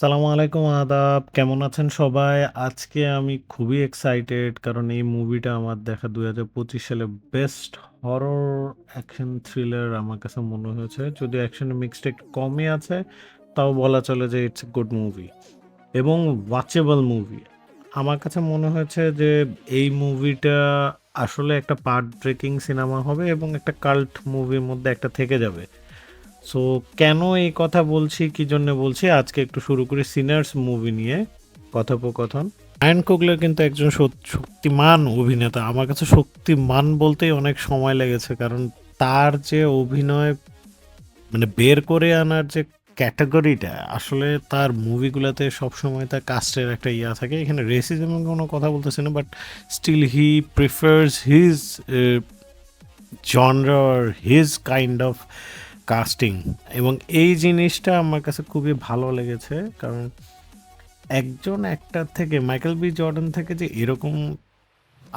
সালামু আলাইকুম, আদাব। কেমন আছেন সবাই? আজকে আমি খুবই এক্সাইটেড কারণ এই মুভিটা আমার দেখা দুই হাজার পঁচিশ সালে বেস্ট হরর অ্যাকশন থ্রিলার আমার কাছে মনে হয়েছে। যদি অ্যাকশন মিক্সটা একটু কমই আছে, তাও বলা চলে যে ইটস এ গুড মুভি এবং ওয়াচেবল মুভি আমার কাছে মনে হয়েছে যে এই মুভিটা আসলে একটা পার্ট ব্রেকিং সিনেমা হবে এবং একটা কাল্ট মুভির মধ্যে একটা থেকে যাবে। সো কেন এই কথা বলছি, কি জন্য বলছি? আজকে একটু শুরু করি সিনার্স মুভি নিয়ে, কথোপকথন। আয়ন কোগলার কিন্তু একজন শক্তিমান অভিনেতা। আমার কাছে শক্তিমান বলতেই অনেক সময় লেগেছে, কারণ তার যে অভিনয় মানে বের করে আনার যে ক্যাটাগরিটা, আসলে তার মুভিগুলোতে সবসময় তার কাস্টের একটা ইয়া থাকে। এখানে রেসিজমের কোনো কথা বলতেছে না but still he prefers his genre his kind of casting এবং এই জিনিসটা আমার কাছে খুবই ভালো লেগেছে, কারণ একজন অ্যাক্টার থেকে মাইকেল বি জর্ডান থেকে যে এরকম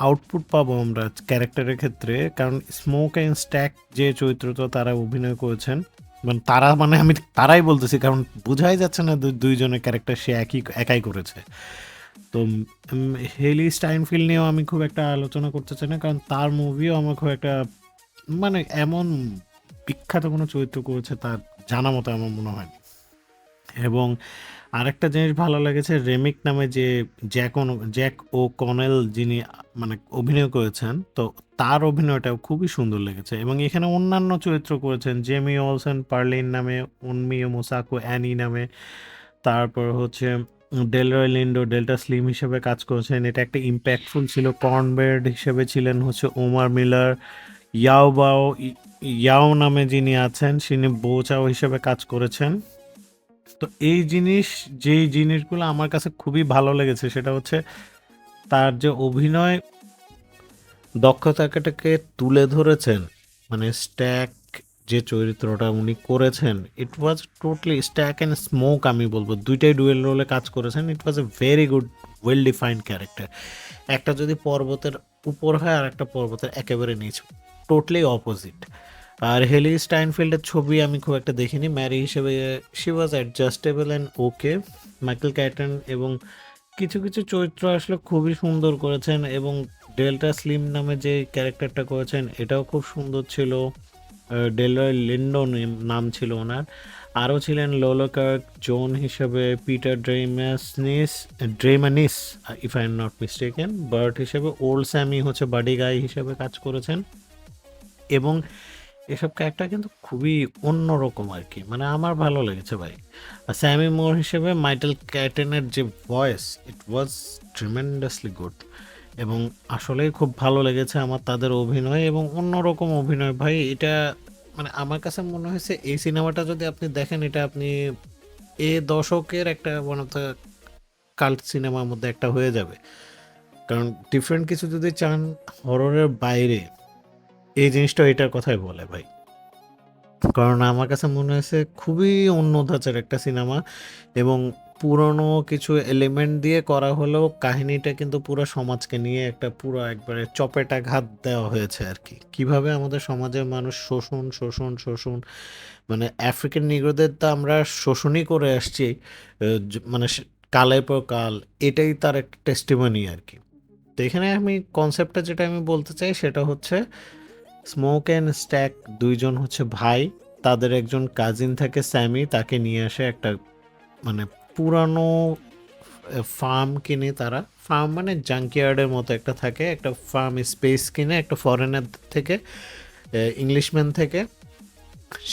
আউটপুট পাবো আমরা ক্যারেক্টারের ক্ষেত্রে, কারণ স্মোক অ্যান্ড স্ট্যাক যে চরিত্রটা তারা অভিনয় করেছেন মানে তারা মানে আমি তারাই বলতেছি, কারণ বোঝাই যাচ্ছে না দুইজনের ক্যারেক্টার সে একই, একাই করেছে। তো হেলি স্টাইনফিল্ড নিয়েও আমি খুব একটা আলোচনা করতে চাই না, কারণ তার মুভিও আমার খুব একটা মানে এমন বিখ্যাত কোনো চরিত্র করেছে তার জানা মতো আমার মনে হয় এবং আরেকটা জিনিস ভালো লেগেছে, রেমিক নামে যে জ্যাক জ্যাক ও কনেল যিনি মানে অভিনয় করেছেন, তো তার অভিনয়টাও খুবই সুন্দর লেগেছে। এবং এখানে অন্যান্য চরিত্র করেছেন, জেমি অলসেন পার্লিন নামে উন্মিও মোসাকো অ্যানি নামে, তারপর হচ্ছে ডেলরয় লিন্ডো, ডেল্টা স্লিম হিসেবে কাজ করেছেন। এটা একটা ইম্প্যাক্টফুল ছিল কর্নবেড হিসেবে ছিলেন হচ্ছে ওমার মিলার ইয়াও বাও, ইয়াও নামে যিনি আছেন তিনি বোচাও হিসেবে কাজ করেছেন। তো এই জিনিস, যেই জিনিসগুলো আমার কাছে খুবই ভালো লেগেছে, সেটা হচ্ছে তার যে অভিনয় দক্ষতাটাকে তুলে ধরেছেন মানে স্ট্যাক যে চরিত্রটা উনি করেছেন it was totally Stack and Smoke আমি বলব। দুইটাই ডুয়েল রোলে কাজ করেছেন it was a very good well defined character একটা যদি পর্বতের উপর হয় আর একটা পর্বতের একেবারে নিচ। টোটালি অপোজিট আর হেলি স্টাইনফিল্ডের ছবি আমি খুব একটা দেখিনি। ম্যারি হিসেবে she was adjustable and okay Michael Caton এবং কিছু কিছু চরিত্র আসলে খুবই সুন্দর করেছেন এবং ডেল্টা স্লিম নামে যে ক্যারেক্টারটা করেছেন, এটাও খুব সুন্দর ছিল। ডেলরয় লিন্ডো নাম ছিল ওনার। আরও ছিলেন লোলোকার্ক জোন হিসেবে Peter Dreimanis Dreimanis if I am not mistaken Bert হিসেবে ওল্ড স্যামি হচ্ছে বাডি গাই হিসেবে কাজ করেছেন। এবং এসব ক্যারেক্টার কিন্তু খুবই অন্যরকম আর কি। মানে আমার ভালো লেগেছে ভাই। আর স্যামি মোর হিসেবে মাইটেল ক্যাটেনের যে voice it was tremendously good এবং আসলেই খুব ভালো লেগেছে আমার তাদের অভিনয় এবং অন্যরকম অভিনয়। ভাই, এটা মানে আমার কাছে মনে হয়েছে এই সিনেমাটা যদি আপনি দেখেন, এটা আপনি এ দশকের একটা ওয়ান অফ কাল্ট সিনেমার মধ্যে একটা হয়ে যাবে। কারণ ডিফারেন্ট কিছু যদি চান হররের বাইরে এই জিনিসটা এটার কথাই বলে ভাই। কারণ আমার কাছে মনে হয়েছে খুবই অন্য ধাঁচের একটা সিনেমা এবং পুরনো কিছু এলিমেন্ট দিয়ে করা হলেও কাহিনীটা কিন্তু পুরো সমাজকে নিয়ে একটা পুরো একবারে চপেটা ঘাত দেওয়া হয়েছে আর কি। কীভাবে আমাদের সমাজের মানুষ শোষণ শোষণ শোষণ মানে আফ্রিকান নিগ্রোদের তো আমরা শোষণই করে আসছি মানে কালের পর কাল, এটাই তার একটা টেস্টিমনি আর কি। তো এখানে আমি কনসেপ্টটা যেটা আমি বলতে চাই সেটা হচ্ছে স্মোক অ্যান্ড স্ট্যাক দুইজন হচ্ছে ভাই, তাদের একজন কাজিন থাকে স্যামি, তাকে নিয়ে আসে একটা মানে পুরানো ফার্ম কিনে তারা। ফার্ম মানে জাঙ্কিয়ার্ডের মতো একটা থাকে, একটা ফার্ম স্পেস কিনে, একটা ফরেনার থেকে ইংলিশম্যান থেকে।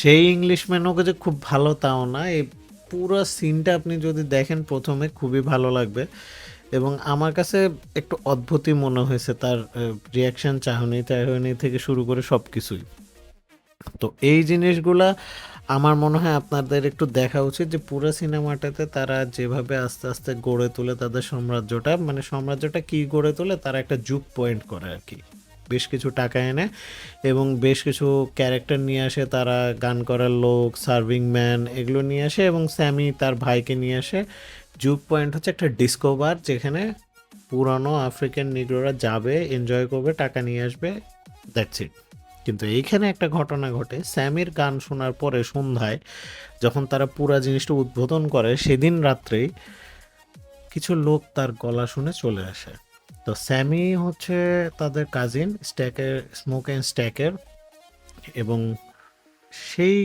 সেই ইংলিশম্যানও যে খুব ভালো তাও না, এই পুরো সিনটা আপনি যদি দেখেন প্রথমে খুবই ভালো লাগবে। এবং আমার কাছে একটু অদ্ভুতই মনে হয়েছে তার রিয়াকশন চাহনি চাহনি থেকে শুরু করে সব কিছুই তো এই জিনিসগুলা আমার মনে হয় আপনাদের একটু দেখা উচিত যে পুরো সিনেমাটাতে তারা যেভাবে আস্তে আস্তে গড়ে তোলে তাদের সাম্রাজ্যটা মানে সাম্রাজ্যটা কি গড়ে তোলে তারা একটা যুগ পয়েন্ট করে আর কি। বেশ কিছু টাকা এনে এবং বেশ কিছু ক্যারেক্টার নিয়ে আসে, তারা গান করার লোক সার্ভিং ম্যান এগুলো নিয়ে আসে এবং স্যামি তার ভাইকে নিয়ে আসে। যুগ পয়েন্ট হচ্ছে একটা ডিস্কো বার যেখানে পুরানো আফ্রিকান নিগ্রোরা যাবে এনজয় করবে, টাকা নিয়ে আসবে দ্যাটস ইট কিন্তু এইখানে একটা ঘটনা ঘটে। স্যামির গান শোনার পরে সন্ধ্যায় যখন তারা পুরা জিনিসটা উদ্বোধন করে, সেদিন রাত্রেই কিছু লোক তার গলা শুনে চলে আসে। তো স্যামি হচ্ছে তাদের কাজিন স্ট্যাকের স্মোক অ্যান্ড স্ট্যাকের এবং সেই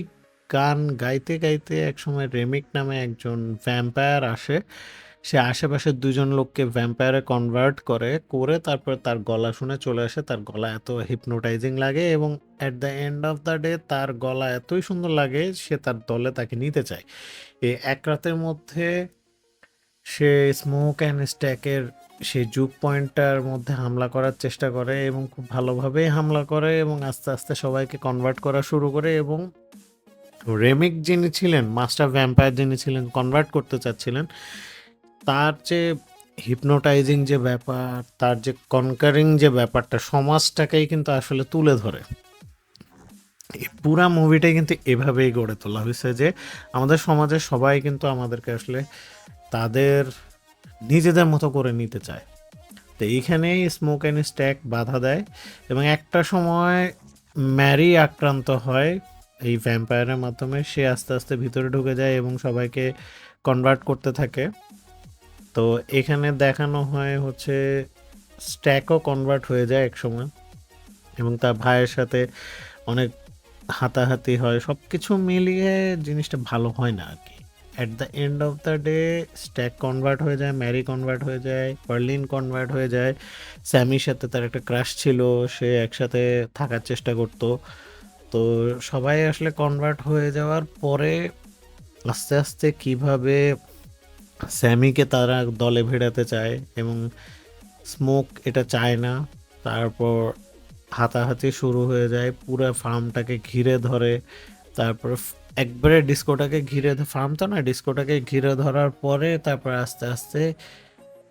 গান গাইতে গাইতে একসময় রেমিক নামে একজন ভ্যাম্পায়ার আসে। সে আশেপাশের দুজন লোককে ভ্যাম্পায়ারে কনভার্ট করে করে তারপর তার গলা শুনে চলে আসে। তার গলা এত হিপনোটাইজিং লাগে এবং at the end of the day তার গলা এতই সুন্দর লাগে সে তার দলে তাকে নিতে চায়। এই এক রাতের মধ্যে সে স্মোক অ্যান্ড স্ট্যাকের সেই জুক পয়েন্টটার মধ্যে হামলা করার চেষ্টা করে এবং খুব ভালোভাবেই হামলা করে এবং আস্তে আস্তে সবাইকে কনভার্ট করা শুরু করে এবং রেমিক যিনি ছিলেন মাস্টার ভ্যাম্পায়ার যিনি ছিলেন কনভার্ট করতে চাচ্ছিলেন, তার যে হিপনোটাইজিং যে ব্যাপার, তার যে কনকারিং যে ব্যাপারটা, সমাজটাকেই কিন্তু আসলে তুলে ধরে। পুরা মুভিটাই কিন্তু এভাবেই গড়ে তোলা হয়েছে যে, আমাদের সমাজের সবাই কিন্তু আমাদেরকে আসলে তাদের নিজেদের মতো করে নিতে চায়। তো এইখানেই স্মোক অ্যান্ড স্ট্যাক বাধা দেয় এবং একটা সময় ম্যারি আক্রান্ত হয় এই ভ্যাম্পায়ারের মাধ্যমে সে আস্তে আস্তে ভিতরে ঢুকে যায় এবং সবাইকে কনভার্ট করতে থাকে। তো এখানে দেখানো হয় হচ্ছে স্ট্যাকও কনভার্ট হয়ে যায় এক সময় এবং তার ভাইয়ের সাথে অনেক হাতাহাতি হয়। সব কিছু মিলিয়ে জিনিসটা ভালো হয় না আর কি at the end of the day Stack convert হয়ে যায় ম্যারি কনভার্ট হয়ে যায় পার্লিন কনভার্ট হয়ে যায়। স্যামির সাথে তার একটা ক্রাশ ছিল, সে একসাথে থাকার চেষ্টা করতো। তো সবাই আসলে কনভার্ট হয়ে যাওয়ার পরে আস্তে আস্তে কীভাবে স্যামিকে তারা দলে ভেড়াতে চায় এবং স্মোক এটা চায় না, তারপর হাতাহাতি শুরু হয়ে যায়, পুরো ফার্মটাকে ঘিরে ধরে, তারপর একবারে ডিস্কোটাকে ঘিরে ফার্ম তো না ডিস্কোটাকে ঘিরে ধরার পরে তারপর আস্তে আস্তে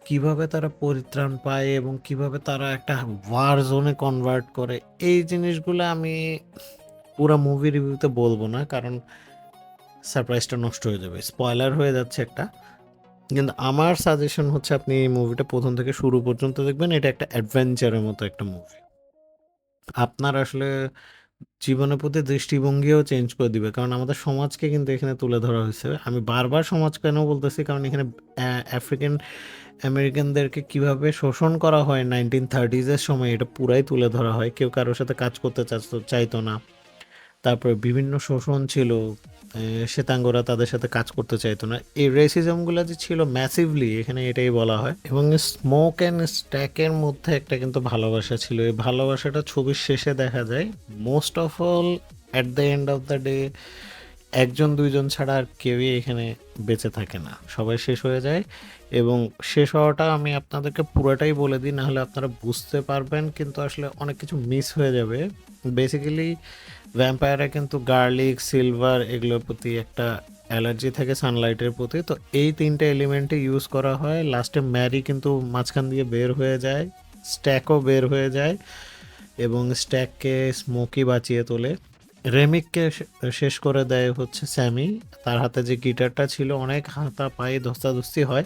কীভাবে তারা পরিত্রাণ পায় এবং কীভাবে তারা একটা ওয়ার জোনে কনভার্ট করে, এই জিনিসগুলো আমি পুরো মুভি রিভিউতে বলব না, কারণ সারপ্রাইজটা নষ্ট হয়ে যাবে। স্পয়লার হয়ে যাচ্ছে একটা। কিন্তু আমার সাজেশন হচ্ছে আপনি এই মুভিটা প্রথম থেকে শুরু পর্যন্ত দেখবেন। এটা একটা অ্যাডভেঞ্চারের মতো একটা মুভি আপনার আসলে জীবনের প্রতি দৃষ্টিভঙ্গিও চেঞ্জ করে দিবে। কারণ আমাদের সমাজকে কিন্তু এখানে তুলে ধরা হয়েছে। আমি বারবার সমাজ কেন বলতেছি? কারণ এখানে আফ্রিকান আমেরিকানদেরকে কীভাবে শোষণ করা হয় নাইনটিন থার্টিজের সময়, এটা পুরাই তুলে ধরা হয়। কেউ কারোর সাথে কাজ করতে চাইতো না। তারপরে বিভিন্ন শোষণ ছিল শ্বেতাঙ্গরা তাদের সাথে কাজ করতে চাইতো না। এই রেসিজমগুলো যে ছিল ম্যাসিভলি এখানে এটাই বলা হয়। এবং স্মোক অ্যান্ড স্ট্যাকের মধ্যে একটা কিন্তু ভালোবাসা ছিল। এই ভালোবাসাটা ছবির শেষে দেখা যায় most of all at the end of the day একজন, দুইজন ছাড়া আর কেউই এখানে বেঁচে থাকে না। সবাই শেষ হয়ে যায় এবং শেষ হওয়াটা আমি আপনাদেরকে পুরোটাই বলে দিই, নাহলে আপনারা বুঝতে পারবেন কিন্তু আসলে অনেক কিছু মিস হয়ে যাবে। বেসিক্যালি ভ্যাম্পায়ারে কিন্তু গার্লিক সিলভার এগুলোর প্রতি একটা অ্যালার্জি থাকে সানলাইটের প্রতি। তো এই তিনটে এলিমেন্টে ইউজ করা হয়। লাস্টে ম্যারি কিন্তু মাঝখান দিয়ে বের হয়ে যায় স্ট্যাকও বের হয়ে যায় এবং স্ট্যাককে স্মোকি বাঁচিয়ে তোলে। রেমিককে শেষ করে দেয় হচ্ছে স্যামি। তার হাতে যে গিটারটা ছিল, অনেক হাতা পায়ে ধস্তাধস্তি হয়।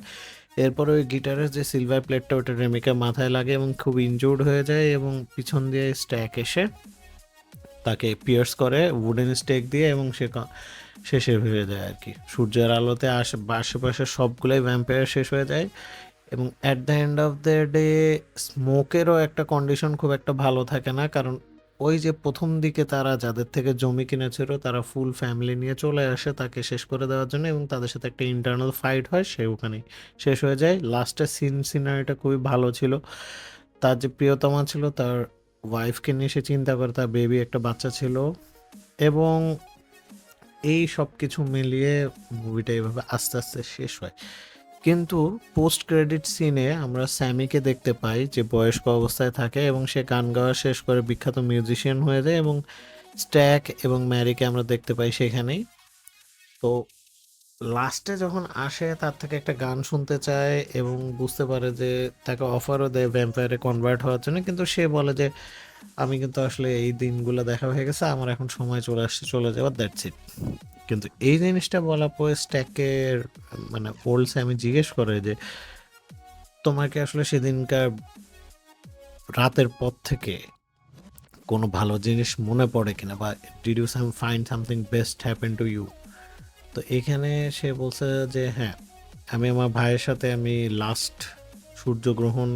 এরপর ওই গিটারের যে সিলভার প্লেটটা ওটা রেমিকের মাথায় লাগে এবং খুব ইনজুর্ড হয়ে যায় এবং পিছন দিয়ে স্ট্যাক এসে তাকে পিয়ার্স করে উডেন স্টেক দিয়ে এবং সে সে শেষ হয়ে যায় আর কি। সূর্যের আলোতে আশে আশেপাশে সবগুলোই ভ্যাম্পায়ার শেষ হয়ে যায় এবং at the end of the day স্মোকেরও একটা কন্ডিশন খুব একটা ভালো থাকে না। কারণ ওই যে প্রথম দিকে তারা যাদের থেকে জমি কিনেছিল, তারা ফুল ফ্যামিলি নিয়ে চলে আসে তাকে শেষ করে দেওয়ার জন্য এবং তাদের সাথে একটা ইন্টারনাল ফাইট হয়, সে ওখানেই শেষ হয়ে যায়। লাস্টের সিন সিনারিটা খুবই ভালো ছিল। তার যে প্রিয়তমা ছিল, তার ওয়াইফকে নিয়ে সে চিন্তা করে, তার বেবি একটা বাচ্চা ছিল এবং এই সব কিছু মিলিয়ে মুভিটা এইভাবে আস্তে আস্তে শেষ হয়। কিন্তু পোস্ট ক্রেডিট সিনে আমরা স্যামিকে দেখতে পাই যে বয়স্ক অবস্থায় থাকে এবং সে গান গাওয়া শেষ করে বিখ্যাত মিউজিশিয়ান হয়ে যায় এবং স্ট্যাক এবং ম্যারিকে আমরা দেখতে পাই সেখানেই। তো লাস্টে যখন আসে, তার থেকে একটা গান শুনতে চায় এবং বুঝতে পারে যে তাকে অফারও দেয় ভ্যাম্পায়ারে কনভার্ট হওয়ার জন্য। কিন্তু সে বলে যে, আমি কিন্তু আসলে এই দিনগুলো দেখা হয়ে গেছে, আমার এখন সময় চলে আসছে, চলে যাওয়ার দ্যাটস ইট কিন্তু এই জিনিসটা বলার পরে স্ট্যাকের মানে ওল্ড আমি জিজ্ঞেস করে যে, তোমাকে আসলে সেদিনকার রাতের পর থেকে কোনো ভালো জিনিস মনে পড়ে কিনা? বা did you some find something best happen to you তো এখানে সে বলছে যে হ্যাঁ আমি আমার ভাইয়ের সাথে আমি লাস্ট সূর্যগ্রহণ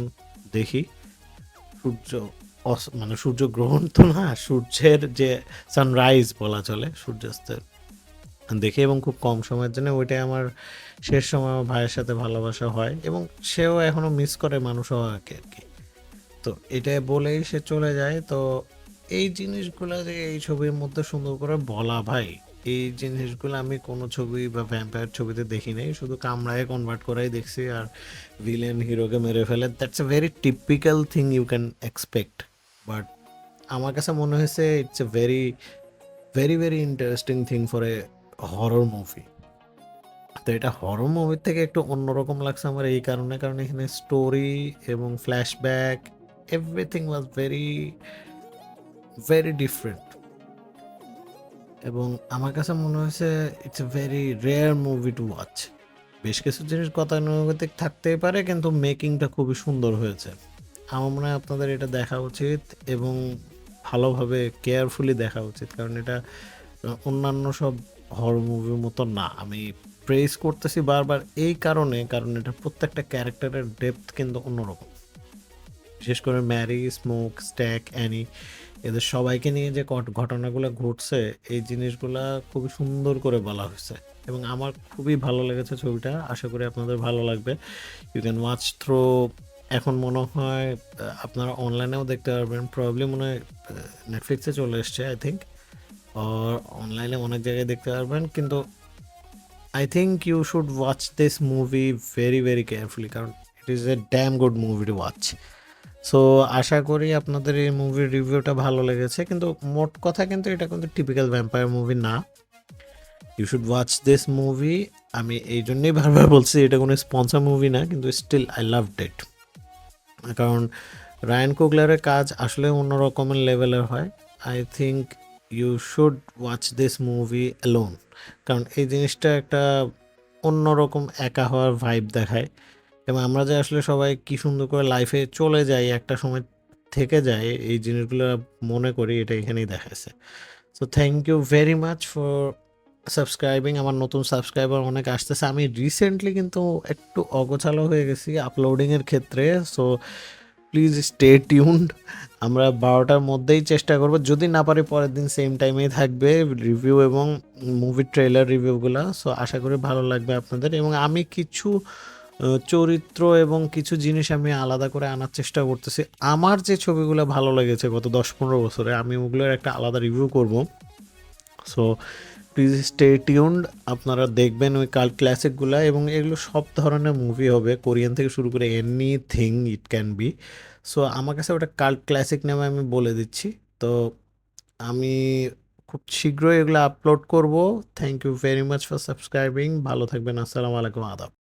দেখি। সূর্য মানে সূর্যগ্রহণ তো না, সূর্যের যে সানরাইজ বলা চলে, সূর্যাস্তের দেখি এবং খুব কম সময়ের জন্য ওইটাই আমার শেষ সময় আমার ভাইয়ের সাথে ভালোবাসা হয় এবং সেও এখনও মিস করে মানুষ হওয়াকে আর কি। তো এটা বলেই সে চলে যায়। তো এই জিনিসগুলো যে এই ছবির মধ্যে সুন্দর করে বলা ভাই, এই জিনিসগুলো আমি কোনো ছবি বা ভ্যাম্পায়ার ছবিতে দেখি নাই। শুধু কামড়ায় কনভার্ট করাই দেখছি আর ভিলেন হিরোকে মেরে ফেলে। That's a very typical thing you can expect but আমার কাছে মনে হয়েছে it's a very very very interesting thing for a horror movie তো এটা হরর মুভির থেকে একটু অন্যরকম লাগছে আমার এই কারণে, কারণ এখানে স্টোরি এবং flashback everything was very very different এবং আমার কাছে মনে হয়েছে it's a very rare movie to watch বেশ কিছু জিনিস গতানুগতিক থাকতেই পারে, কিন্তু মেকিংটা খুবই সুন্দর হয়েছে। আমার মনে হয় আপনাদের এটা দেখা উচিত এবং ভালোভাবে কেয়ারফুলি দেখা উচিত। কারণ এটা অন্যান্য সব হরর মুভির মতো না। আমি প্রেস করতেছি বারবার এই কারণে, কারণ এটা প্রত্যেকটা ক্যারেক্টারের ডেপথ কিন্তু অন্যরকম। বিশেষ করে ম্যারি স্মোক স্ট্যাক অ্যানি এদের সবাইকে নিয়ে যে ঘট- ঘটনাগুলো ঘটছে, এই জিনিসগুলা খুবই সুন্দর করে বলা হয়েছে। এবং আমার খুবই ভালো লেগেছে ছবিটা, আশা করি আপনাদের ভালো লাগবে। ইউ ক্যান ওয়াচ থ্রো এখন মনে হয় আপনারা অনলাইনেও দেখতে পারবেন। প্রবলি মনে হয় নেটফ্লিক্সে চলে এসছে আই থিঙ্ক আর অনলাইনে অনেক জায়গায় দেখতে পারবেন, কিন্তু I think you should watch this movie very very carefully কারণ it is a damn good movie to watch so আশা করি আপনাদের এই মুভির রিভিউটা ভালো লেগেছে, কিন্তু মোট কথা কিন্তু এটা কিন্তু টিপিক্যাল ভ্যাম্পায়ার মুভি না। You should watch this movie আমি এই জন্যই বারবার বলছি, এটা কোনো স্পন্সর মুভি না, কিন্তু স্টিল আই লাভ ডেট কারণ রায়ান কুগলারের কাজ আসলে অন্য রকমের লেভেলের হয়। I think you should watch this movie alone কারণ এই জিনিসটা একটা অন্যরকম একা হওয়ার ভাইব দেখায়। এবং আমরা যে আসলে সবাই কি সুন্দর করে লাইফে চলে যাই, একটা সময় থেকে যায় এই জিনিসগুলো মনে করি, এটা এখানেই দেখাচ্ছে so thank you very much for subscribing আমার নতুন সাবস্ক্রাইবার অনেক আসতেছে। আমি রিসেন্টলি কিন্তু একটু অগোছালো হয়ে গেছি আপলোডিংয়ের ক্ষেত্রে। সো প্লিজ স্টে টিউনড আমরা বারোটার মধ্যেই চেষ্টা করব। যদি না পারি, পরের দিন সেম টাইমেই থাকবে রিভিউ এবং মুভি ট্রেলার রিভিউগুলো সো আশা করি ভালো লাগবে আপনাদের। এবং আমি কিছু চরিত্র এবং কিছু জিনিস আমি আলাদা করে আনার চেষ্টা করতেছি। আমার যে ছবিগুলো ভালো লেগেছে গত দশ পনেরো বছরে, আমি ওগুলোর একটা আলাদা রিভিউ করব। সো প্লিজ স্টে টিউনড আপনারা দেখবেন ওই কাল ক্লাসিকগুলো এবং এগুলো সব ধরনের মুভি হবে। কোরিয়ান থেকে শুরু করে anything it can be so আমার কাছে ওটা কাল্ট ক্লাসিক নামে আমি বলে দিচ্ছি। তো, আমি খুব শীঘ্রই এগুলো আপলোড করব। Thank you very much for subscribing ভালো থাকবেন। আসসালামু আলাইকুম, আদাব।